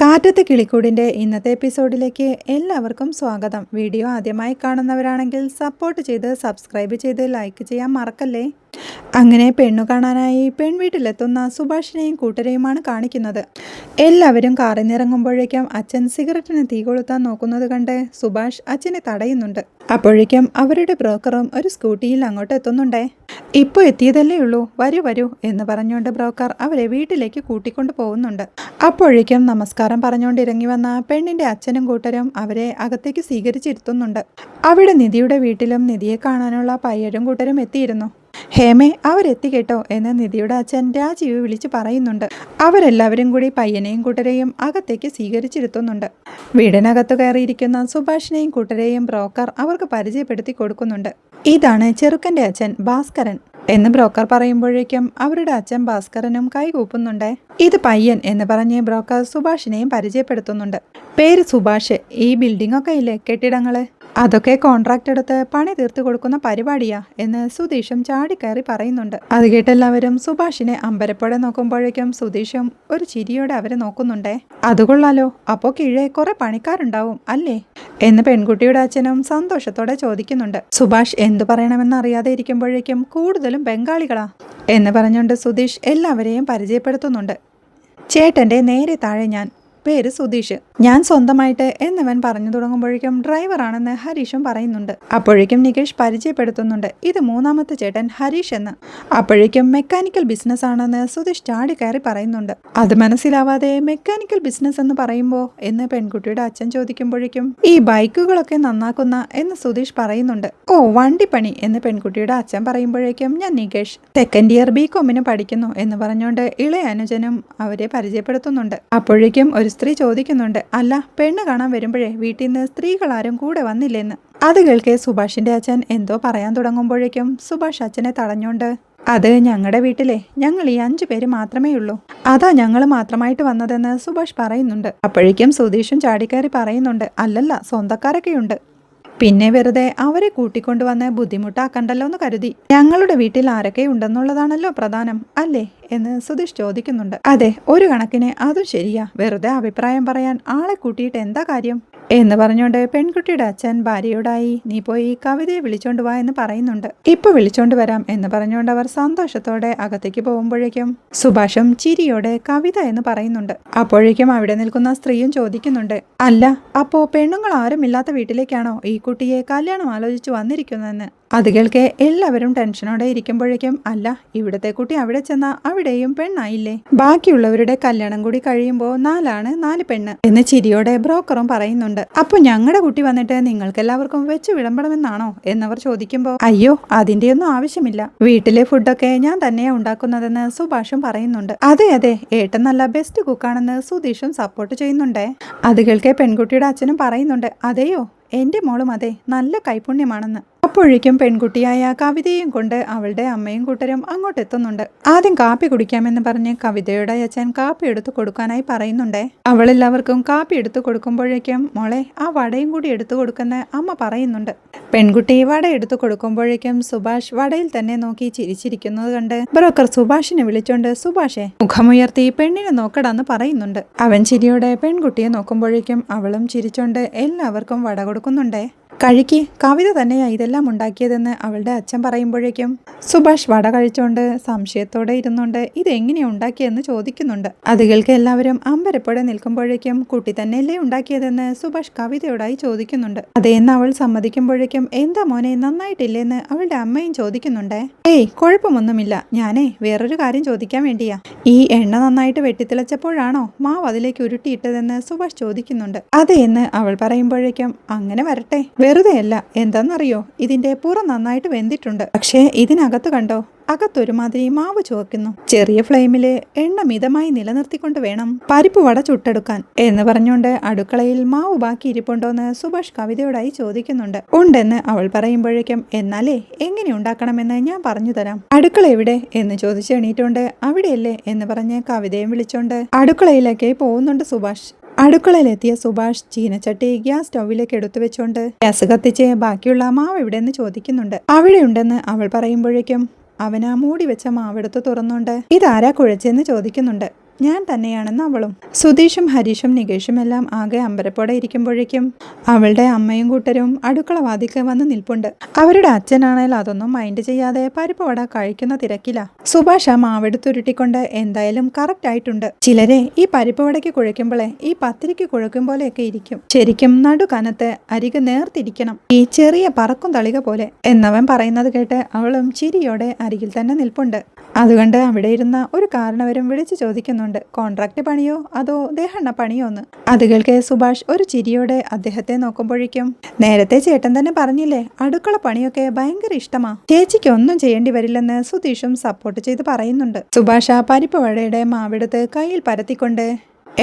കാറ്റത്തെ കിളിക്കൂടിന്റെ ഇന്നത്തെ എപ്പിസോഡിലേക്ക് എല്ലാവർക്കും സ്വാഗതം. വീഡിയോ ആദ്യമായി കാണുന്നവരാണെങ്കിൽ സപ്പോർട്ട് ചെയ്ത് സബ്സ്ക്രൈബ് ചെയ്ത് ലൈക്ക് ചെയ്യാൻ മറക്കല്ലേ? അങ്ങനെ പെണ്ണു കാണാനായി പെൺവീട്ടിലെത്തുന്ന സുഭാഷിനെയും കൂട്ടരെയുമാണ് കാണിക്കുന്നത്. എല്ലാവരും കാറിൽ അച്ഛൻ സിഗരറ്റിന് തീ കൊളുത്താൻ നോക്കുന്നത് കണ്ട് സുഭാഷ് അച്ഛനെ തടയുന്നുണ്ട്. അപ്പോഴേക്കും അവരുടെ ബ്രോക്കറും ഒരു സ്കൂട്ടിയിൽ അങ്ങോട്ട് എത്തുന്നുണ്ടേ. ഇപ്പോൾ എത്തിയതല്ലേ ഉള്ളൂ വരൂ വരൂ എന്ന് പറഞ്ഞുകൊണ്ട് ബ്രോക്കർ അവരെ വീട്ടിലേക്ക് കൂട്ടിക്കൊണ്ടു പോകുന്നുണ്ട്. അപ്പോഴേക്കും നമസ്കാരം പറഞ്ഞുകൊണ്ട് ഇറങ്ങി വന്ന പെണ്ണിന്റെ അച്ഛനും കൂട്ടരും അവരെ അകത്തേക്ക് സ്വീകരിച്ചിരുത്തുന്നുണ്ട്. അവിടെ നിധിയുടെ വീട്ടിലും നിധിയെ കാണാനുള്ള പയ്യരും കൂട്ടരും എത്തിയിരുന്നു. ഹേമേ അവരെത്തി കേട്ടോ എന്ന് നിധിയുടെ അച്ഛൻ രാജീവ് വിളിച്ച് പറയുന്നുണ്ട്. അവരെല്ലാവരും കൂടി പയ്യനെയും കൂട്ടരെയും അകത്തേക്ക് സ്വീകരിച്ചിരുത്തുന്നുണ്ട്. വീടിനകത്ത് കയറിയിരിക്കുന്ന സുഭാഷിനെയും കൂട്ടരെയും ബ്രോക്കർ അവർക്ക് പരിചയപ്പെടുത്തി കൊടുക്കുന്നുണ്ട്. ഇതാണ് ചെറുക്കന്റെ അച്ഛൻ ഭാസ്കരൻ. എന്ന് ബ്രോക്കർ പറയുമ്പോഴേക്കും അവരുടെ അച്ഛൻ ഭാസ്കരനും കൈകൂപ്പുന്നുണ്ട്. ഇത് പയ്യൻ എന്ന് പറഞ്ഞ് ബ്രോക്കർ സുഭാഷിനെയും പരിചയപ്പെടുത്തുന്നുണ്ട്. പേര് സുഭാഷ്. ഈ ബിൽഡിംഗ് ഒക്കെ ഇല്ലേ? കെട്ടിടങ്ങൾ? അതൊക്കെ കോൺട്രാക്ട് എടുത്ത് പണി തീർത്തു കൊടുക്കുന്ന പരിപാടിയാ എന്ന് സുധീഷും ചാടിക്കയറി പറയുന്നുണ്ട്. അത് കേട്ടെല്ലാവരും സുഭാഷിനെ അമ്പരപ്പോടെ നോക്കുമ്പോഴേക്കും സുധീഷും ഒരു ചിരിയോടെ അവരെ നോക്കുന്നുണ്ടേ. അത് കൊള്ളാലോ അപ്പോൾ കീഴെ കുറെ പണിക്കാരുണ്ടാവും അല്ലേ? എന്ന് പെൺകുട്ടിയുടെ അച്ഛനും സന്തോഷത്തോടെ ചോദിക്കുന്നുണ്ട്. സുഭാഷ് എന്തു പറയണമെന്ന് അറിയാതെ ഇരിക്കുമ്പോഴേക്കും കൂടുതലും ബംഗാളികളാ എന്ന് പറഞ്ഞുകൊണ്ട് സുധീഷ് എല്ലാവരെയും പരിചയപ്പെടുത്തുന്നുണ്ട്. ചേട്ടന്റെ നേരെ താഴെ ഞാൻ പേര് സുധീഷ്. ഞാൻ സ്വന്തമായിട്ട് എന്നവൻ പറഞ്ഞു തുടങ്ങുമ്പോഴേക്കും ഡ്രൈവറാണെന്ന് ഹരീഷും പറയുന്നുണ്ട്. അപ്പോഴേക്കും നികേഷ് പരിചയപ്പെടുത്തുന്നുണ്ട്. ഇത് മൂന്നാമത്തെ ചേട്ടൻ ഹരീഷ് എന്ന്. അപ്പോഴേക്കും മെക്കാനിക്കൽ ബിസിനസ് ആണെന്ന് സുധീഷ് ചാടി കയറി പറയുന്നുണ്ട്. അത് മനസ്സിലാവാതെ മെക്കാനിക്കൽ ബിസിനസ് എന്ന് പറയുമ്പോ എന്ന് പെൺകുട്ടിയുടെ അച്ഛൻ ചോദിക്കുമ്പോഴേക്കും ഈ ബൈക്കുകളൊക്കെ നന്നാക്കുന്ന എന്ന് സുധീഷ് പറയുന്നുണ്ട്. ഓ വണ്ടിപ്പണി എന്ന് പെൺകുട്ടിയുടെ അച്ഛൻ പറയുമ്പോഴേക്കും ഞാൻ നികേഷ്. സെക്കൻഡ് ഇയർ ബി കോമിന് പഠിക്കുന്നു എന്ന് പറഞ്ഞുകൊണ്ട് ഇളയ അനുജനും അവരെ പരിചയപ്പെടുത്തുന്നുണ്ട്. അപ്പോഴേക്കും ഒരു സ്ത്രീ ചോദിക്കുന്നുണ്ട് അല്ല പെണ്ണ് കാണാൻ വരുമ്പോഴേ വീട്ടിൽ നിന്ന് സ്ത്രീകൾ ആരും കൂടെ വന്നില്ലെന്ന്? അത് കേൾക്കെ സുഭാഷിന്റെ അച്ഛൻ എന്തോ പറയാൻ തുടങ്ങുമ്പോഴേക്കും സുഭാഷ് അച്ഛനെ തടഞ്ഞോണ്ട് അത് ഞങ്ങളുടെ വീട്ടിലെ ഞങ്ങൾ ഈ അഞ്ചു പേര് മാത്രമേ ഉള്ളൂ. അതാ ഞങ്ങൾ മാത്രമായിട്ട് വന്നതെന്ന് സുഭാഷ് പറയുന്നുണ്ട്. അപ്പോഴേക്കും സുധീഷും ചാടിക്കയറി പറയുന്നുണ്ട് അല്ലല്ല സ്വന്തക്കാരൊക്കെയുണ്ട്. പിന്നെ വെറുതെ അവരെ കൂട്ടിക്കൊണ്ടുവന്ന് ബുദ്ധിമുട്ടാക്കണ്ടല്ലോ എന്ന് കരുതി. ഞങ്ങളുടെ വീട്ടിൽ ആരൊക്കെ ഉണ്ടെന്നുള്ളതാണല്ലോ പ്രധാനം അല്ലേ? എന്ന് സുധീഷ് ചോദിക്കുന്നുണ്ട്. അതെ ഒരു കണക്കിന് അതും ശരിയാ. വെറുതെ അഭിപ്രായം പറയാൻ ആളെ കൂട്ടിയിട്ട് എന്താ കാര്യം? എന്ന് പറഞ്ഞുകൊണ്ട് പെൺകുട്ടിയുടെ അച്ഛൻ ഭാര്യയോടായി നീ പോയി കവിതയെ വിളിച്ചോണ്ട് വാ എന്ന് പറയുന്നുണ്ട്. ഇപ്പൊ വിളിച്ചോണ്ട് വരാം എന്ന് പറഞ്ഞുകൊണ്ട് അവർ സന്തോഷത്തോടെ അകത്തേക്ക് പോകുമ്പോഴേക്കും സുഭാഷും ചിരിയോടെ കവിത എന്ന് പറയുന്നുണ്ട്. അപ്പോഴേക്കും അവിടെ നിൽക്കുന്ന സ്ത്രീയും ചോദിക്കുന്നുണ്ട് അല്ല അപ്പോ പെണ്ണുങ്ങൾ ആരുമില്ലാത്ത വീട്ടിലേക്കാണോ ഈ കുട്ടിയെ കല്യാണം ആലോചിച്ചു വന്നിരിക്കുന്നതെന്ന്? അത് കേൾക്കെ എല്ലാവരും ടെൻഷനോടെ ഇരിക്കുമ്പോഴേക്കും അല്ല ഇവിടത്തെ കുട്ടി അവിടെ ചെന്ന അവിടെയും പെണ്ണായില്ലേ? ബാക്കിയുള്ളവരുടെ കല്യാണം കൂടി കഴിയുമ്പോൾ നാലാണ് നാല് പെണ്ണ് എന്ന് ചിരിയോടെ ബ്രോക്കറും പറയുന്നുണ്ട്. അപ്പൊ ഞങ്ങളുടെ കുട്ടി വന്നിട്ട് നിങ്ങൾക്ക് എല്ലാവർക്കും വെച്ച് വിളമ്പണമെന്നാണോ? എന്നവർ ചോദിക്കുമ്പോൾ അയ്യോ അതിന്റെയൊന്നും ആവശ്യമില്ല. വീട്ടിലെ ഫുഡൊക്കെ ഞാൻ തന്നെയാ ഉണ്ടാക്കുന്നതെന്ന് സുഭാഷും പറയുന്നുണ്ട്. അതെ അതെ ഏട്ടൻ നല്ല ബെസ്റ്റ് കുക്കാണെന്ന് സുധീഷും സപ്പോർട്ട് ചെയ്യുന്നുണ്ടേ? അത് കേൾക്കെ പെൺകുട്ടിയുടെ അച്ഛനും പറയുന്നുണ്ട് അതെയോ എന്റെ മോളും അതെ നല്ല കൈപുണ്യമാണെന്ന്. അപ്പോഴേക്കും പെൺകുട്ടിയായ കവിതയും കൊണ്ട് അവളുടെ അമ്മയും കൂട്ടരും അങ്ങോട്ട് എത്തുന്നുണ്ട് ആദ്യം കാപ്പി കുടിക്കാമെന്ന് പറഞ്ഞ് കവിതയുടെ അച്ഛൻ കാപ്പി എടുത്തു കൊടുക്കാനായി പറയുന്നുണ്ടേ. അവളെല്ലാവർക്കും കാപ്പി എടുത്തു കൊടുക്കുമ്പോഴേക്കും മോളെ ആ വടയും കൂടി എടുത്തു കൊടുക്കുന്ന അമ്മ പറയുന്നുണ്ട്. പെൺകുട്ടി വട എടുത്തു കൊടുക്കുമ്പോഴേക്കും സുഭാഷ് വടയിൽ തന്നെ നോക്കി ചിരിച്ചിരിക്കുന്നത് കണ്ട് ബ്രോക്കർ സുഭാഷിനെ വിളിച്ചോണ്ട് സുഭാഷെ മുഖമുയർത്തി പെണ്ണിനെ നോക്കടാന്ന് പറയുന്നുണ്ട്. അവൻ ചിരിയോടെ പെൺകുട്ടിയെ നോക്കുമ്പോഴേക്കും അവളും ചിരിച്ചോണ്ട് എല്ലാവർക്കും വട കൊടുക്കുന്നുണ്ടേ? കഴിക്ക് കവിത തന്നെയാണ് ഇതെല്ലാം ഉണ്ടാക്കിയതെന്ന് അവളുടെ അച്ഛൻ പറയുമ്പോഴേക്കും സുഭാഷ് വട കഴിച്ചുകൊണ്ട് സംശയത്തോടെ ഇരുന്നുകൊണ്ട് ഇതെങ്ങനെയാ ഉണ്ടാക്കിയതെന്ന് ചോദിക്കുന്നുണ്ട്. അത് കേൾക്കെ എല്ലാവരും അമ്പരപ്പോടെ നിൽക്കുമ്പോഴേക്കും കുട്ടി തന്നെയല്ലേ ഉണ്ടാക്കിയതെന്ന് സുഭാഷ് കവിതയോടായി ചോദിക്കുന്നുണ്ട്. അതേന്ന് അവൾ സമ്മതിക്കുമ്പോഴേക്കും എന്താ മോനെ നന്നായിട്ടില്ലേന്ന് അവളുടെ അമ്മയും ചോദിക്കുന്നുണ്ടേ? ഏയ് കുഴപ്പമൊന്നുമില്ല. ഞാനേ വേറൊരു കാര്യം ചോദിക്കാൻ വേണ്ടിയാ. ഈ എണ്ണ നന്നായിട്ട് വെട്ടിത്തിളച്ചപ്പോഴാണോ മാവ് അതിലേക്ക് ഉരുട്ടിയിട്ടതെന്ന് സുഭാഷ് ചോദിക്കുന്നുണ്ട്. അതെ എന്ന് അവൾ പറയുമ്പോഴേക്കും അങ്ങനെ വരട്ടെ. വെറുതെയല്ല. എന്താണെന്നറിയോ ഇതിന്റെ പുറം നന്നായിട്ട് വെന്തിട്ടുണ്ട്. പക്ഷേ ഇതിനകത്ത് കണ്ടോ? അകത്തൊരുമാതിരി മാവ് ചുവക്കുന്നു. ചെറിയ ഫ്ലെയിമിൽ എണ്ണ മിതമായി നിലനിർത്തിക്കൊണ്ട് വേണം പരിപ്പ് വട ചുട്ടെടുക്കാൻ. എന്ന് പറഞ്ഞുകൊണ്ട് അടുക്കളയിൽ മാവ് ബാക്കി ഇരിപ്പുണ്ടോന്ന് സുഭാഷ് കവിതയോടായി ചോദിക്കുന്നുണ്ട്. ഉണ്ടെന്ന് അവൾ പറയുമ്പോഴേക്കും എന്നാലേ എങ്ങനെ ഉണ്ടാക്കണമെന്ന് ഞാൻ പറഞ്ഞു തരാം. അടുക്കള എവിടെ? എന്ന് ചോദിച്ച് എണീറ്റുകൊണ്ട് അവിടെയല്ലേ? എന്ന് പറഞ്ഞ് കവിതയും വിളിച്ചോണ്ട് അടുക്കളയിലേക്ക് പോകുന്നുണ്ട് സുഭാഷ്. അടുക്കളയിലെത്തിയ സുഭാഷ് ചീനച്ചട്ടി ഗ്യാസ് സ്റ്റൗവിലേക്ക് എടുത്തു വെച്ചുകൊണ്ട് ഗ്യാസ് കത്തിച്ച് ബാക്കിയുള്ള മാവ് എവിടെയെന്ന് ചോദിക്കുന്നുണ്ട്. അവിടെയുണ്ടെന്ന് അവൾ പറയുമ്പോഴേക്കും അവൻ ആ മൂടി വെച്ച മാവെടുത്ത് തുറന്നുണ്ട് ഇതാരാ കുഴച്ചെന്ന് ചോദിക്കുന്നുണ്ട്. ഞാൻ തന്നെയാണെന്ന് അവളും. സുധീഷും ഹരീഷും നികേഷും എല്ലാം ആകെ അമ്പരപ്പോടെ ഇരിക്കുമ്പോഴേക്കും അവളുടെ അമ്മയും കൂട്ടരും അടുക്കള വാതിക്ക് വന്ന് നിൽപ്പുണ്ട്. അവരുടെ അച്ഛനാണേൽ അതൊന്നും മൈൻഡ് ചെയ്യാതെ പരിപ്പ് വട കഴിക്കുന്ന തിരക്കില. സുഭാഷ മാവെടുത്തുരുട്ടിക്കൊണ്ട് എന്തായാലും കറക്റ്റ് ആയിട്ടുണ്ട്. ചിലരെ ഈ പരിപ്പ് വടയ്ക്ക് കുഴയ്ക്കുമ്പോഴേ ഈ പത്തിരിക്ക് കുഴക്കും പോലെയൊക്കെ ഇരിക്കും. ശരിക്കും നടുകനത്ത് അരികെ നേർത്തിരിക്കണം. ഈ ചെറിയ പറക്കും തളിക പോലെ എന്നവൻ പറയുന്നത് കേട്ട് അവളും ചിരിയോടെ അരികിൽ തന്നെ നിൽപ്പുണ്ട്. അതുകൊണ്ട് അവിടെ ഇരുന്ന ഒരു കാരണവരും വിളിച്ചു ചോദിക്കുന്നുണ്ട്. കോൺട്രാക്ട് പണിയോ അതോ ദേഹണ്ണ പണിയോ എന്ന്? അത് കേൾക്കെ സുഭാഷ് ഒരു ചിരിയോടെ അദ്ദേഹത്തെ നോക്കുമ്പോഴേക്കും നേരത്തെ ചേട്ടൻ തന്നെ പറഞ്ഞില്ലേ അടുക്കള പണിയൊക്കെ ഭയങ്കര ഇഷ്ടമാ ചേച്ചിക്ക് ഒന്നും ചെയ്യേണ്ടി വരില്ലെന്ന് സുധീഷും സപ്പോർട്ട് ചെയ്ത് പറയുന്നുണ്ട്. സുഭാഷ് ആ പരിപ്പ് വടയുടെ മാവെടുത്ത് കയ്യിൽ പരത്തിക്കൊണ്ട്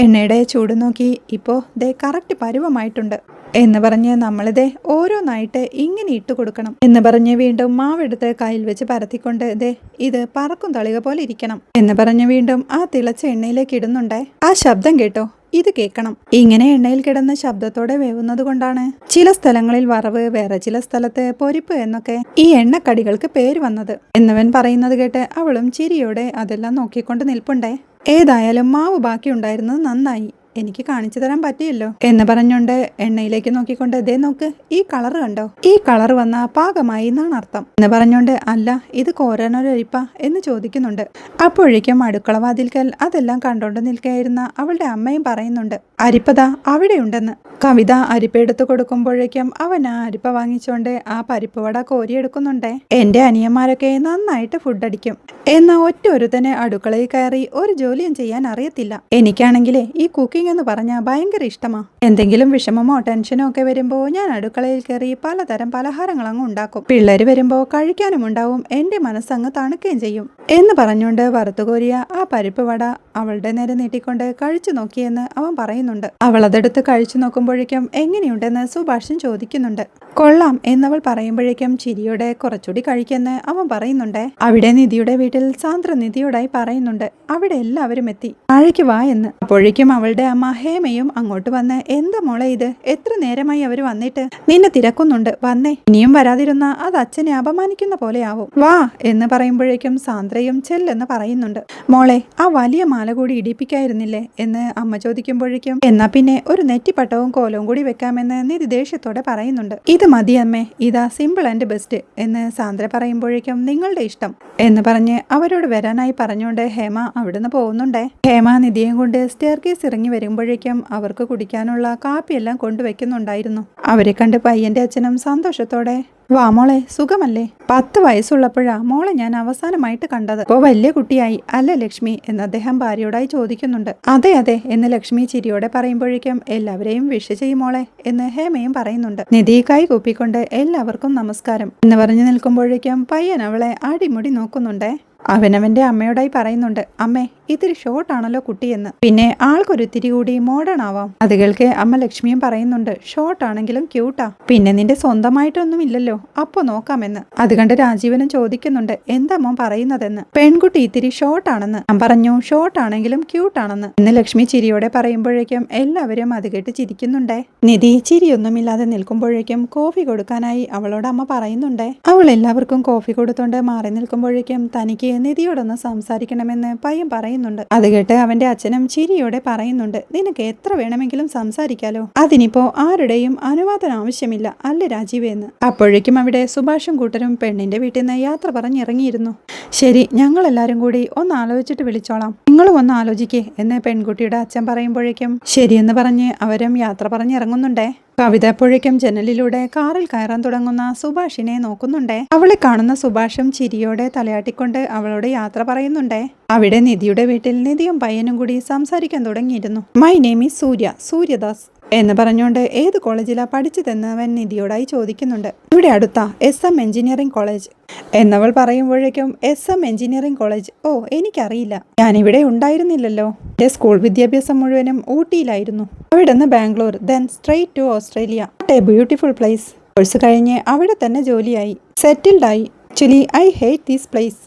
എണ്ണയുടെ ചൂട് നോക്കി ഇപ്പോ ദേ കറക്റ്റ് പരുവമായിട്ടുണ്ട്. എന്ന് പറഞ്ഞ് നമ്മളിത് ഓരോന്നായിട്ട് ഇങ്ങനെ ഇട്ട് കൊടുക്കണം. എന്ന് പറഞ്ഞ് വീണ്ടും മാവെടുത്ത് കയ്യിൽ വെച്ച് പരത്തിക്കൊണ്ട് ദേ ഇത് പറക്കും തളിക പോലെ ഇരിക്കണം. എന്ന് പറഞ്ഞ് വീണ്ടും ആ തിളച്ച എണ്ണയിലേക്ക് ഇടുന്നുണ്ടേ. ആ ശബ്ദം കേട്ടോ ഇത് കേൾക്കണം. ഇങ്ങനെ എണ്ണയിൽ കിടന്ന ശബ്ദത്തോടെ വേവുന്നത് കൊണ്ടാണ്. ചില സ്ഥലങ്ങളിൽ വറവ് വേറെ ചില സ്ഥലത്ത് പൊരിപ്പ് എന്നൊക്കെ ഈ എണ്ണക്കടികൾക്ക് പേര് വന്നത്. എന്നവൻ പറയുന്നത് കേട്ട് അവളും ചിരിയോടെ അതെല്ലാം നോക്കിക്കൊണ്ട് നിൽപ്പുണ്ടേ. ഏതായാലും മാവ് ബാക്കിയുണ്ടായിരുന്നത് നന്നായി. എനിക്ക് കാണിച്ചു തരാൻ പറ്റിയല്ലോ. എന്ന് പറഞ്ഞുകൊണ്ട് എണ്ണയിലേക്ക് നോക്കിക്കൊണ്ട് ഇതേ നോക്ക് ഈ കളർ കണ്ടോ? ഈ കളർ വന്ന പാകമായി എന്നാണ് അർത്ഥം. എന്ന് പറഞ്ഞുകൊണ്ട് അല്ല ഇത് കോരാനൊരരിപ്പ എന്ന് ചോദിക്കുന്നുണ്ട്. അപ്പോഴേക്കും അടുക്കള വാതിൽക്കൽ അതെല്ലാം കണ്ടോണ്ട് നിൽക്കുകയായിരുന്ന അവളുടെ അമ്മയും പറയുന്നുണ്ട് അരിപ്പത അവിടെയുണ്ടെന്ന്. കവിത അരിപ്പ എടുത്തു കൊടുക്കുമ്പോഴേക്കും അവൻ ആ അരിപ്പ വാങ്ങിച്ചുകൊണ്ട് ആ പരിപ്പ് വട കോരിയെടുക്കുന്നുണ്ടേ. എന്റെ അനിയന്മാരൊക്കെ നന്നായിട്ട് ഫുഡ് അടിക്കും. എന്ന ഒറ്റ ഒരുത്തനെ അടുക്കളയിൽ കയറി ഒരു ജോലിയും ചെയ്യാൻ അറിയത്തില്ല. എനിക്കാണെങ്കിലേ ഈ കുക്കിംഗ് എന്ന് പറഞ്ഞാൽ ഭയങ്കര ഇഷ്ടമാ. എന്തെങ്കിലും വിഷമമോ ടെൻഷനോ ഒക്കെ വരുമ്പോൾ ഞാൻ അടുക്കളയിൽ കയറി പലതരം പലഹാരങ്ങൾ അങ്ങ് ഉണ്ടാക്കും. പിള്ളേർ വരുമ്പോൾ കഴിക്കാനും ഉണ്ടാവും. എന്റെ മനസ്സങ്ങ് തണുക്കുകയും ചെയ്യും. എന്ന് പറഞ്ഞുകൊണ്ട് വറുത്തുകോരിയ ആ പരിപ്പ് വട അവളുടെ നേരെ നീട്ടിക്കൊണ്ട് കഴിച്ചു നോക്കിയെന്ന് അവൻ പറയുന്നുണ്ട്. അവൾ അതെടുത്ത് കഴിച്ചു നോക്കുമ്പോഴേക്കും എങ്ങനെയുണ്ടെന്ന് സുഭാഷൻ ചോദിക്കുന്നുണ്ട്. കൊള്ളാം എന്നവൾ പറയുമ്പോഴേക്കും ചിരിയോടെ കുറച്ചുകൂടി കഴിക്കെന്ന് അവൻ പറയുന്നുണ്ട്. അവിടെ നിധിയുടെ വീട്ടിൽ സാന്ദ്ര നിധിയോടായി പറയുന്നുണ്ട്. അവിടെ എല്ലാവരും എത്തി. താഴേക്ക് വാ എന്ന്. അപ്പോഴേക്കും അവളുടെ അമ്മ ഹേമയും അങ്ങോട്ട് വന്ന് എന്താ മോളെ ഇത്? എത്ര നേരമായി അവർ വന്നിട്ട്? നിന്നെ തിരക്കുന്നുണ്ട്. വന്നേ. ഇനിയും വരാതിരുന്ന അത് അച്ഛനെ അപമാനിക്കുന്ന പോലെയാവും. വാ എന്ന് പറയുമ്പോഴേക്കും സാന്ദ്രയും ചെല്ലെന്ന് പറയുന്നുണ്ട്. മോളെ ആ വലിയ മാല കൂടി ഇടിപ്പിക്കായിരുന്നില്ലേ? എന്ന് അമ്മ ചോദിക്കുമ്പോഴേക്കും എന്നാ പിന്നെ ഒരു നെറ്റിപ്പട്ടവും കോലവും കൂടി വെക്കാമെന്ന് നിധി ദേഷ്യത്തോടെ പറയുന്നുണ്ട്. ഇത് മതി അമ്മേ ഇതാ സിമ്പിൾ ആൻഡ് ബെസ്റ്റ് എന്ന് സാന്ദ്ര പറയുമ്പോഴേക്കും നിങ്ങളുടെ ഇഷ്ടം എന്ന് പറഞ്ഞ് അവരോട് വരാനായി പറഞ്ഞുകൊണ്ട് ഹേമ അവിടുന്ന് പോകുന്നുണ്ടേ. ഹേമ നിധിയും കൊണ്ട് സ്റ്റെയർ കേസ് ഇറങ്ങി വരുമ്പോഴേക്കും അവർക്ക് കുടിക്കാനുള്ള കാപ്പിയെല്ലാം കൊണ്ടുവയ്ക്കുന്നുണ്ടായിരുന്നു അവരെ കണ്ട് പയ്യന്റെ അച്ഛനും സന്തോഷത്തോടെ വാ മോളെ സുഖമല്ലേ? പത്ത് വയസ്സുള്ളപ്പോഴാ മോളെ ഞാൻ അവസാനമായിട്ട് കണ്ടത്. ഇപ്പോ വലിയ കുട്ടിയായി. അല്ല ലക്ഷ്മി? എന്ന് അദ്ദേഹം ഭാര്യയോടായി ചോദിക്കുന്നുണ്ട്. അതെ അതെ എന്ന് ലക്ഷ്മി ചിരിയോടെ പറയുമ്പോഴേക്കും എല്ലാവരെയും വിഷ് ചെയ്യും മോളെ എന്ന് ഹേമയും പറയുന്നുണ്ട്. നിധിയിക്കായി കൂപ്പിക്കൊണ്ട് എല്ലാവർക്കും നമസ്കാരം എന്ന് പറഞ്ഞു നിൽക്കുമ്പോഴേക്കും പയ്യൻ അവളെ അടിമുടി നോക്കുന്നുണ്ടേ. അവനവന്റെ അമ്മയോടായി പറയുന്നുണ്ട്. അമ്മേ ഇത്തിരി ഷോർട്ടാണല്ലോ കുട്ടിയെന്ന്. പിന്നെ ആൾക്കൊരുത്തിരി കൂടി മോഡേൺ ആവാം. അത് കേൾക്കെ അമ്മ ലക്ഷ്മിയും പറയുന്നുണ്ട് ഷോർട്ടാണെങ്കിലും ക്യൂട്ടാ പിന്നെ നിന്റെ സ്വന്തമായിട്ടൊന്നും ഇല്ലല്ലോ അപ്പൊ നോക്കാമെന്ന്. അത് കണ്ട് രാജീവനും ചോദിക്കുന്നുണ്ട് എന്താ പറയുന്നതെന്ന്? പെൺകുട്ടി ഇത്തിരി ഷോർട്ടാണെന്ന് ഞാൻ പറഞ്ഞു ഷോർട്ടാണെങ്കിലും ആണെങ്കിലും ക്യൂട്ട് ആണെന്ന്. എന്ന് ലക്ഷ്മി ചിരിയോടെ പറയുമ്പോഴേക്കും എല്ലാവരും അത് കേട്ട് ചിരിക്കുന്നുണ്ടേ. നിധി ചിരിയൊന്നുമില്ലാതെ നിൽക്കുമ്പോഴേക്കും കോഫി കൊടുക്കാനായി അവളോട് അമ്മ പറയുന്നുണ്ടേ. അവൾ എല്ലാവർക്കും കോഫി കൊടുത്തോണ്ട് മാറി നിൽക്കുമ്പോഴേക്കും തനിക്ക് നിധിയോടൊന്ന് സംസാരിക്കണമെന്ന് പയ്യൻ പറയുന്നുണ്ട്. അത് കേട്ട് അവന്റെ അച്ഛനും ചിരിയോടെ പറയുന്നുണ്ട് നിനക്ക് എത്ര വേണമെങ്കിലും സംസാരിക്കാലോ? അതിനിപ്പോ ആരുടെയും അനുവാദം ആവശ്യമില്ല അല്ല രാജീവ് എന്ന്? അപ്പോഴേക്കും അവിടെ സുഭാഷും കൂട്ടരും പെണ്ണിന്റെ വീട്ടിൽ നിന്ന് യാത്ര പറഞ്ഞിറങ്ങിയിരുന്നു. ശരി ഞങ്ങളെല്ലാരും കൂടി ഒന്ന് ആലോചിച്ചിട്ട് വിളിച്ചോളാം. നിങ്ങളും ഒന്ന് ആലോചിക്കേ എന്ന് പെൺകുട്ടിയുടെ അച്ഛൻ പറയുമ്പോഴേക്കും ശരിയെന്ന് പറഞ്ഞ് അവരും യാത്ര പറഞ്ഞിറങ്ങുന്നുണ്ടേ. കവിത പുഴയ്ക്കും ജനലിലൂടെ കാറിൽ കയറാൻ തുടങ്ങുന്ന സുഭാഷിനെ നോക്കുന്നുണ്ടേ. അവളെ കാണുന്ന സുഭാഷും ചിരിയോടെ തലയാട്ടിക്കൊണ്ട് അവളോട് യാത്ര പറയുന്നുണ്ടേ. അവിടെ നിധിയുടെ വീട്ടിൽ നിധിയും പയ്യനും കൂടി സംസാരിക്കാൻ തുടങ്ങിയിരുന്നു. My name is Surya Suryadas. എന്ന് പറഞ്ഞുകൊണ്ട് ഏത് കോളേജിലാ പഠിച്ചതെന്ന് അവൻ നിധിയോടായി ചോദിക്കുന്നുണ്ട്. ഇവിടെ അടുത്ത എസ് എം എഞ്ചിനീയറിംഗ് കോളേജ് എന്നവൾ പറയുമ്പോഴേക്കും എസ് എം എഞ്ചിനീയറിംഗ് കോളേജ് ഓ എനിക്കറിയില്ല. ഞാനിവിടെ ഉണ്ടായിരുന്നില്ലല്ലോ. എന്റെ സ്കൂൾ വിദ്യാഭ്യാസം മുഴുവനും ഊട്ടിയിലായിരുന്നു. അവിടെ നിന്ന് Bangalore then straight to Australia a beautiful place course കഴിഞ്ഞ് അവിടെ തന്നെ ജോലിയായി. സെറ്റിൽഡ് ആയി. Actually I hate these place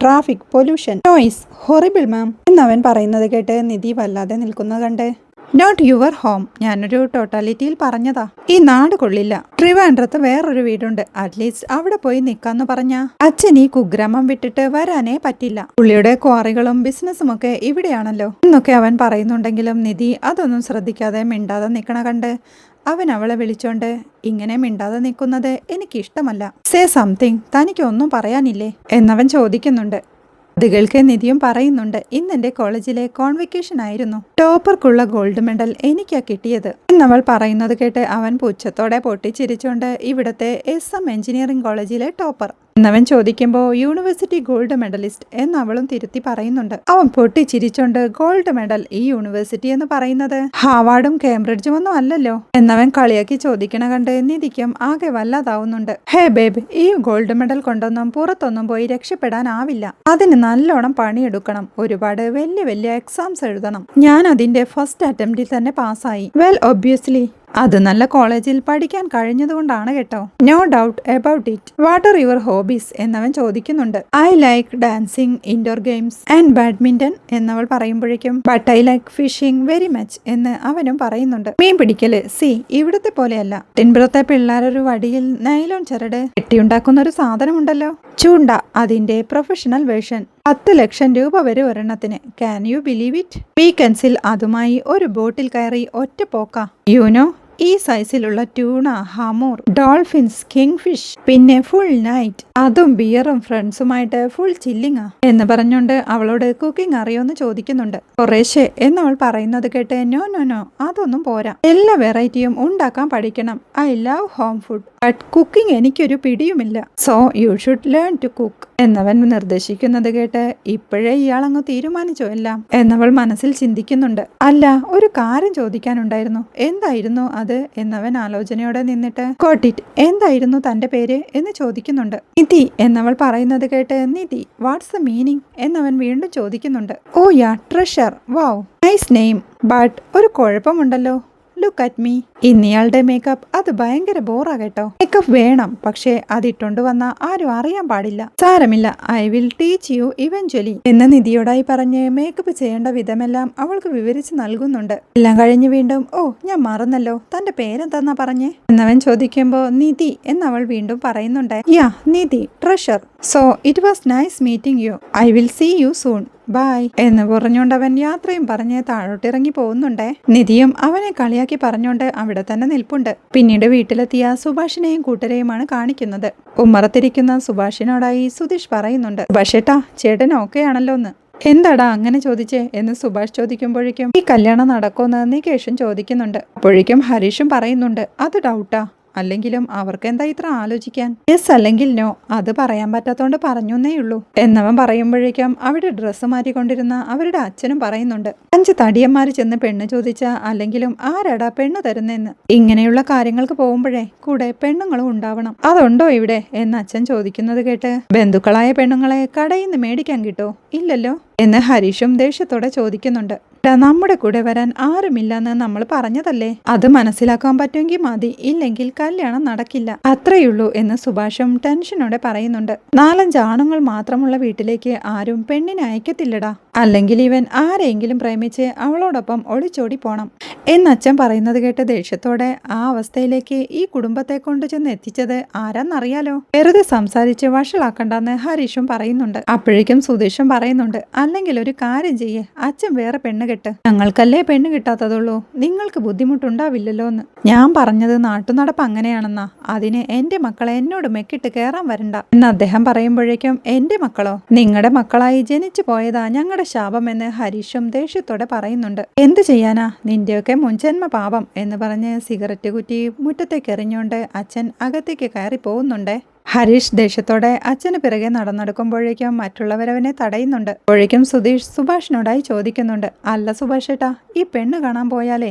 traffic pollution noise horrible ma'am എന്നവൻ പറയുന്നത് കേട്ട് നിധി വല്ലാതെ നിൽക്കുന്നത് കണ്ട്. നോട്ട് യുവർ ഹോം ഞാനൊരു ടോട്ടാലിറ്റിയിൽ പറഞ്ഞതാ. ഈ നാട് കൊള്ളില്ല. ട്രിവാൻഡ്രത്ത് വേറൊരു വീടുണ്ട്. അറ്റ്ലീസ്റ്റ് അവിടെ പോയി നിക്കാന്ന് പറഞ്ഞ. അച്ഛൻ ഈ കുഗ്രാമം വിട്ടിട്ട് വരാനേ പറ്റില്ല. പുള്ളിയുടെ ക്വാറികളും ബിസിനസ്സും ഒക്കെ ഇവിടെയാണല്ലോ. എന്നൊക്കെ അവൻ പറയുന്നുണ്ടെങ്കിലും നിധി അതൊന്നും ശ്രദ്ധിക്കാതെ മിണ്ടാതെ നിക്കണ കണ്ട് അവൻ അവളെ വിളിച്ചോണ്ട് ഇങ്ങനെ മിണ്ടാതെ നിൽക്കുന്നത് എനിക്കിഷ്ടമല്ല. സേ സംതിങ് തനിക്കൊന്നും പറയാനില്ലേ? എന്നവൻ ചോദിക്കുന്നുണ്ട്. അത് നിധിയും പറയുന്നുണ്ട്. ഇന്ന് എന്റെ കോളേജിലെ കോൺവെക്കേഷൻ ആയിരുന്നു. ടോപ്പർക്കുള്ള ഗോൾഡ് മെഡൽ എനിക്കാ കിട്ടിയത്. എന്നവൾ പറയുന്നത് കേട്ട് അവൻ പുച്ഛത്തോടെ പൊട്ടിച്ചിരിച്ചുകൊണ്ട് ഇവിടുത്തെ എസ് എം എഞ്ചിനീയറിംഗ് കോളേജിലെ ടോപ്പർ. എന്നവൻ ചോദിക്കുമ്പോൾ യൂണിവേഴ്സിറ്റി ഗോൾഡ് മെഡലിസ്റ്റ് എന്ന് അവളും തിരുത്തി പറയുന്നുണ്ട്. അവൻ പൊട്ടിച്ചിരിച്ചോണ്ട് ഗോൾഡ് മെഡൽ ഈ യൂണിവേഴ്സിറ്റി എന്ന് പറയുന്നത്? ഹാവാർഡും കേംബ്രിഡ്ജും ഒന്നും അല്ലല്ലോ? എന്നവൻ കളിയാക്കി ചോദിക്കണ കണ്ട് നിധിക്കും ആകെ വല്ലാതാവുന്നുണ്ട്. ഹേ ബേബ് ഈ ഗോൾഡ് മെഡൽ കൊണ്ടൊന്നും പുറത്തൊന്നും പോയി രക്ഷപ്പെടാനാവില്ല. അതിന് നല്ലോണം പണിയെടുക്കണം. ഒരുപാട് വലിയ വലിയ എക്സാംസ് എഴുതണം. ഞാൻ അതിന്റെ ഫസ്റ്റ് അറ്റംപ്റ്റിൽ തന്നെ പാസ്സായി. Well obviously. അത് നല്ല കോളേജിൽ പഠിക്കാൻ കഴിഞ്ഞതുകൊണ്ടാണ് കേട്ടോ. No doubt about it what are your hobbies എന്നവൻ ചോദിക്കുന്നുണ്ട്. I like dancing indoor games and badminton എന്നവൾ പറയുമ്പോഴേക്കും but I like fishing very much എന്ന് അവനും പറയുന്നുണ്ട്. മീൻ പിടിക്കൽ സി ഇവിടത്തെ പോലെയല്ല. ടിൻപുറത്തെ പിള്ളേരൊരു വടിയിൽ നൈലോൺ ചരട് കെട്ടിയുണ്ടാക്കുന്ന ഒരു സാധനമുണ്ടല്ലോ. ചൂണ്ട അതിന്റെ പ്രൊഫഷണൽ വേർഷൻ പത്ത് ലക്ഷം രൂപ വരെ ഒരെണ്ണത്തിന്. ക്യാൻ യു ബിലീവ് ഇറ്റ് വീക്കെൻഡ്സിൽ അതുമായി ഒരു ബോട്ടിൽ കയറി ഒറ്റ പോക്ക. യുനോ ഈ സൈസിലുള്ള tuna hammour dolphins king fish പിന്നെ ഫുൾ നൈറ്റ് അതും ബിയറും ഫ്രണ്ട്സുമായിട്ട് ഫുൾ ചില്ലിങ്ങാ എന്ന് പറഞ്ഞുകൊണ്ട് അവളോട് കുക്കിംഗ് അറിയോന്ന് ചോദിക്കുന്നുണ്ട്. കുറേശ്ശെ എന്നവൾ പറയുന്നത് കേട്ട് നോ നോ നോ അതൊന്നും പോരാ. എല്ലാ വെറൈറ്റിയും ഉണ്ടാക്കാൻ പഠിക്കണം. I love home food but cooking എനിക്കൊരു പിടിയുമില്ല. So you should learn to cook എന്നവൻ നിർദ്ദേശിക്കുന്നത് കേട്ട് ഇപ്പോഴേ ഇയാളങ്ങ് തീരുമാനിച്ചോ എല്ലാം എന്നവൾ മനസ്സിൽ ചിന്തിക്കുന്നുണ്ട്. അല്ല ഒരു കാര്യം ചോദിക്കാനുണ്ടായിരുന്നു. എന്തായിരുന്നു എന്നവൻ ആലോചനയോടെ നിന്നിട്ട് കോട്ടിറ്റ് എന്തായിരുന്നു തന്റെ പേര്? എന്ന് ചോദിക്കുന്നുണ്ട്. നിധി എന്നവൾ പറയുന്നത് കേട്ട് നിധി വാട്ട്സ് ദ മീനിങ് എന്നവൻ വീണ്ടും ചോദിക്കുന്നുണ്ട്. ഓ yeah treasure wow nice name but ഒരു കുഴപ്പമുണ്ടല്ലോ. ലുക്ക് അറ്റ് മീ ഇന്നിയാളുടെ മേക്കപ്പ് അത് ഭയങ്കര ബോറാ കേട്ടോ. മേക്കപ്പ് വേണം പക്ഷേ അതിട്ടോണ്ട് വന്ന ആരും അറിയാൻ പാടില്ല. സാരമില്ല I will teach you eventually എന്ന് നിധിയോടായി പറഞ്ഞ് മേക്കപ്പ് ചെയ്യേണ്ട വിധമെല്ലാം അവൾക്ക് വിവരിച്ച് നൽകുന്നുണ്ട്. എല്ലാം കഴിഞ്ഞ് വീണ്ടും ഓ ഞാൻ മറന്നല്ലോ. തന്റെ പേരെന്താന്നാ പറഞ്ഞേ? എന്നവൻ ചോദിക്കുമ്പോ നിധി എന്നവൾ വീണ്ടും പറയുന്നുണ്ട്. Yeah Nidhi treasure so it was nice meeting you I will see you soon bye എന്ന് പറഞ്ഞുകൊണ്ട് അവൻ യാത്രയും പറഞ്ഞ് താഴോട്ടിറങ്ങി പോകുന്നുണ്ടേ. നിധിയും അവനെ കളിയാക്കി പറഞ്ഞുകൊണ്ട് അവിടെ തന്നെ നിൽപ്പുണ്ട്. പിന്നീട് വീട്ടിലെത്തിയ സുഭാഷിനെയും കൂട്ടരെയുമാണ് കാണിക്കുന്നത്. ഉമ്മറത്തിരിക്കുന്ന സുഭാഷിനോടായി സുധീഷ് പറയുന്നുണ്ട് സുഭാഷേട്ടാ ചേട്ടൻ ഓക്കെ ആണല്ലോ എന്ന്. എന്താടാ അങ്ങനെ ചോദിച്ചേ? എന്ന് സുഭാഷ് ചോദിക്കുമ്പോഴേക്കും ഈ കല്യാണം നടക്കുമെന്ന് നികേഷും ചോദിക്കുന്നുണ്ട്. അപ്പോഴേക്കും ഹരീഷും പറയുന്നുണ്ട് അത് ഡൗട്ടാ അല്ലെങ്കിലും അവർക്ക് എന്താ ഇത്ര ആലോചിക്കാൻ? യെസ് അല്ലെങ്കിൽ നോ അത് പറയാൻ പറ്റാത്തോണ്ട് പറഞ്ഞേ ഉള്ളൂ. എന്നവൻ പറയുമ്പോഴേക്കും അവിടെ ഡ്രസ്സ് മാറ്റിക്കൊണ്ടിരുന്ന അവരുടെ അച്ഛനും പറയുന്നുണ്ട് അഞ്ച് തടിയന്മാര് ചെന്ന് പെണ്ണ് ചോദിച്ച അല്ലെങ്കിലും ആരാടാ പെണ്ണ് തരുന്നെന്ന്? ഇങ്ങനെയുള്ള കാര്യങ്ങൾക്ക് പോകുമ്പോഴേ കൂടെ പെണ്ണുങ്ങളും ഉണ്ടാവണം. അതുണ്ടോ ഇവിടെ? എന്ന് അച്ഛൻ ചോദിക്കുന്നത് കേട്ട് ബന്ധുക്കളായ പെണ്ണുങ്ങളെ കടയിൽ നിന്ന് മേടിക്കാൻ കിട്ടോ? ഇല്ലല്ലോ? എന്ന് ഹരീഷും ദേഷ്യത്തോടെ ചോദിക്കുന്നുണ്ട്. "എടാ, നമ്മുടെ കൂടെ വരാൻ ആരുമില്ലെന്ന് നമ്മൾ പറഞ്ഞതല്ലേ? അത് മനസ്സിലാക്കാൻ പറ്റുമെങ്കിൽ മതി ഇല്ലെങ്കിൽ കല്യാണം നടക്കില്ല. അത്രയുള്ളൂ എന്ന് സുഭാഷും ടെൻഷനോടെ പറയുന്നുണ്ട്. നാലഞ്ച് ആണുങ്ങൾ മാത്രമുള്ള വീട്ടിലേക്ക് ആരും പെണ്ണിനെ അയക്കത്തില്ലടാ. അല്ലെങ്കിൽ ഇവൻ ആരെയെങ്കിലും പ്രേമിച്ച് അവളോടൊപ്പം ഒളിച്ചോടി പോണം. എന്നച്ഛൻ പറയുന്നത് കേട്ട് ദേഷ്യത്തോടെ ആ അവസ്ഥയിലേക്ക് ഈ കുടുംബത്തെ കൊണ്ട് ചെന്ന് എത്തിച്ചത് ആരാന്നറിയാലോ? വെറുതെ സംസാരിച്ച് വഷളാക്കണ്ടെന്ന് ഹരീഷും പറയുന്നുണ്ട്. അപ്പോഴേക്കും സുധീഷും പറയുന്നുണ്ട് അല്ലെങ്കിൽ ഒരു കാര്യം ചെയ്യേ അച്ഛൻ വേറെ പെണ്ണ് കെട്ട്. ഞങ്ങൾക്കല്ലേ പെണ്ണ് കിട്ടാത്തതുള്ളൂ? നിങ്ങൾക്ക് ബുദ്ധിമുട്ടുണ്ടാവില്ലല്ലോ എന്ന് ഞാൻ പറഞ്ഞത് നാട്ടുനടപ്പ് അങ്ങനെയാണെന്നാ. അതിന് എന്റെ മക്കളെ എന്നോട് മെക്കിട്ട് കയറാൻ വരണ്ട. എന്ന് അദ്ദേഹം പറയുമ്പോഴേക്കും എന്റെ മക്കളോ? നിങ്ങളുടെ മക്കളായി ജനിച്ചു പോയതാ ഞങ്ങളുടെ ശാപം എന്ന് ഹരീഷും ദേഷ്യത്തോടെ പറയുന്നുണ്ട്. എന്ത് ചെയ്യാനാ? നിന്റെയൊക്കെ മുൻജന്മ പാപം എന്ന് പറഞ്ഞ് സിഗരറ്റ് കുറ്റി മുറ്റത്തേക്ക് എറിഞ്ഞുകൊണ്ട് അച്ഛൻ അകത്തേക്ക് കയറി പോകുന്നുണ്ടേ ഹരീഷ് ദേഷ്യത്തോടെ അച്ഛന് പിറകെ നടന്നെടുക്കുമ്പോഴേക്കും മറ്റുള്ളവരവനെ തടയുന്നുണ്ട്. അപ്പോഴേക്കും സുധീഷ് സുഭാഷിനോടായി ചോദിക്കുന്നുണ്ട് അല്ല സുഭാഷേട്ടാ ഈ പെണ്ണ് കാണാൻ പോയാലേ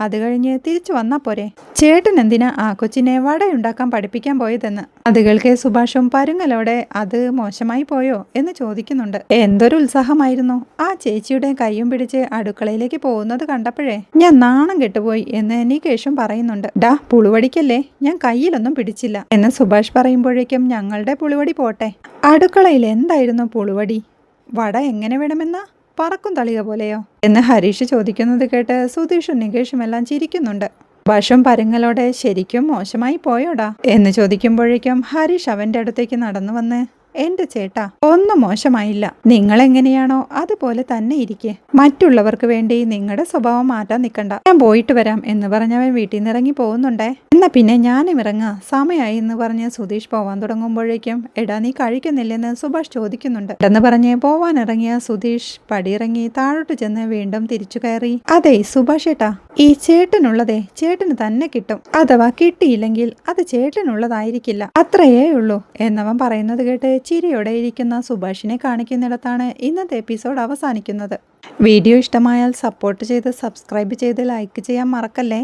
അത് കഴിഞ്ഞ് തിരിച്ചു വന്നാ പോരെ. ചേട്ടൻ എന്തിനാ ആ കൊച്ചിനെ വടയുണ്ടാക്കാൻ പഠിപ്പിക്കാൻ പോയതെന്ന്? അത് കേൾക്കെ സുഭാഷും പരുങ്ങലോടെ അത് മോശമായി പോയോ എന്ന് ചോദിക്കുന്നുണ്ട്. എന്തൊരു ഉത്സാഹമായിരുന്നു. ആ ചേച്ചിയുടെ കൈയും പിടിച്ച് അടുക്കളയിലേക്ക് പോകുന്നത് കണ്ടപ്പോഴേ ഞാൻ നാണം കെട്ടുപോയി എന്ന് എനിക്കേഷും പറയുന്നുണ്ട്. ഡാ പുളുവടിക്കല്ലേ? ഞാൻ കയ്യിലൊന്നും പിടിച്ചില്ല എന്ന് സുഭാഷ് പറയുമ്പോഴേക്കും ഞങ്ങളുടെ പുളുവടി പോട്ടെ. അടുക്കളയിൽ എന്തായിരുന്നു പുളുവടി? വട എങ്ങനെ വേണമെന്നാ പറക്കും തളിക പോലെയോ? എന്ന് ഹരീഷ് ചോദിക്കുന്നത് കേട്ട് സുധീഷും നികേഷും എല്ലാം ചിരിക്കുന്നുണ്ട്. ഭഷം പരുങ്ങലോടെ ശരിക്കും മോശമായി പോയോടാ? എന്ന് ചോദിക്കുമ്പോഴേക്കും ഹരീഷ് അവന്റെ അടുത്തേക്ക് നടന്നു വന്ന് എന്റെ ചേട്ടാ ഒന്നും മോശമായില്ല. നിങ്ങൾ എങ്ങനെയാണോ അതുപോലെ തന്നെ ഇരിക്കെ. മറ്റുള്ളവർക്ക് വേണ്ടി നിങ്ങളുടെ സ്വഭാവം മാറ്റാൻ നിൽക്കണ്ട ഞാൻ പോയിട്ട് വരാം എന്ന് പറഞ്ഞവൻ വീട്ടിൽ നിന്ന് ഇറങ്ങി പോകുന്നുണ്ടേ. എന്നാ പിന്നെ ഞാനും ഇറങ്ങാ. സമയമായി എന്ന് പറഞ്ഞ് സുധീഷ് പോവാൻ തുടങ്ങുമ്പോഴേക്കും എടാ നീ കഴിക്കുന്നില്ലെന്ന് സുഭാഷ് ചോദിക്കുന്നുണ്ട്. എന്ന് പറഞ്ഞ് പോവാൻ ഇറങ്ങിയ സുധീഷ് പടിയിറങ്ങി താഴോട്ട് ചെന്ന് വീണ്ടും തിരിച്ചു കയറി. അതെ സുഭാഷ് ഏട്ടാ ഈ ചേട്ടനുള്ളതേ ചേട്ടന് തന്നെ കിട്ടും. അഥവാ കിട്ടിയില്ലെങ്കിൽ അത് ചേട്ടനുള്ളതായിരിക്കില്ല. അത്രയേ ഉള്ളൂ എന്നവൻ പറയുന്നത് കേട്ട് ചിരിയോടെ ഇരിക്കുന്ന സുഭാഷിനെ കാണിക്കുന്നിടത്താണ് ഇന്നത്തെ എപ്പിസോഡ് അവസാനിക്കുന്നത്. വീഡിയോ ഇഷ്ടമായാൽ സപ്പോർട്ട് ചെയ്ത് സബ്സ്ക്രൈബ് ചെയ്ത് ലൈക്ക് ചെയ്യാൻ മറക്കല്ലേ?